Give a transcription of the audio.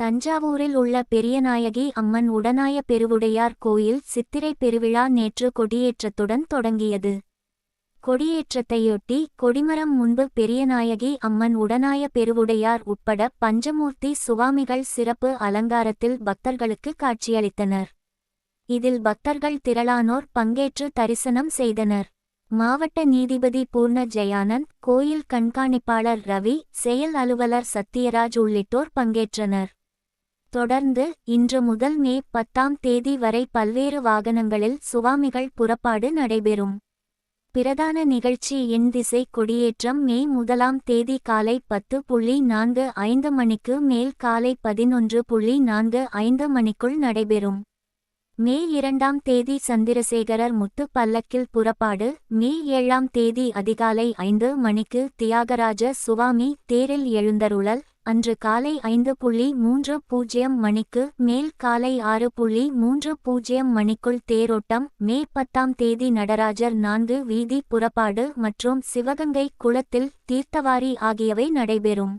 தஞ்சாவூரில் உள்ள பெரியநாயகி அம்மன் உடனாய பெருவுடையார் கோயில் சித்திரை பெருவிழா நேற்று கொடியேற்றத்துடன் தொடங்கியது. கொடியேற்றத்தையொட்டி கொடிமரம் முன்பு பெரியநாயகி அம்மன் உடனாய பெருவுடையார் உட்பட பஞ்சமூர்த்தி சுவாமிகள் சிறப்பு அலங்காரத்தில் பக்தர்களுக்கு காட்சியளித்தனர். இதில் பக்தர்கள் திரளானோர் பங்கேற்று தரிசனம் செய்தனர். மாவட்ட நீதிபதி பூர்ண ஜெயானந்த் கோயில் கண்காணிப்பாளர் ரவி செயல் அலுவலர் சத்யராஜ் உள்ளிட்டோர் பங்கேற்றனர். தொடர்ந்து இன்று முதல் மே பத்தாம் தேதி வரை பல்வேறு வாகனங்களில் சுவாமிகள் புறப்பாடு நடைபெறும். பிரதான நிகழ்ச்சி என் திசை கொடியேற்றம் மே முதலாம் தேதி காலை பத்து புள்ளி நான்கு ஐந்து மணிக்கு மேல் காலை பதினொன்று புள்ளி நான்கு ஐந்து மணிக்குள் நடைபெறும். மே இரண்டாம் தேதி சந்திரசேகரர் முத்து பல்லக்கில் புறப்பாடு மே ஏழாம் தேதி அதிகாலை ஐந்து மணிக்கு தியாகராஜ சுவாமி தேரில் எழுந்தருளல் அன்று காலை ஐந்து புள்ளி மூன்று பூஜ்ஜியம் மணிக்கு மேல் காலை ஆறு புள்ளி மூன்று பூஜ்ஜியம் மணிக்குள் தேரோட்டம் மே பத்தாம் தேதி நடராஜர் நான்கு வீதி புறப்பாடு மற்றும் சிவகங்கை குளத்தில் தீர்த்தவாரி ஆகியவை நடைபெறும்.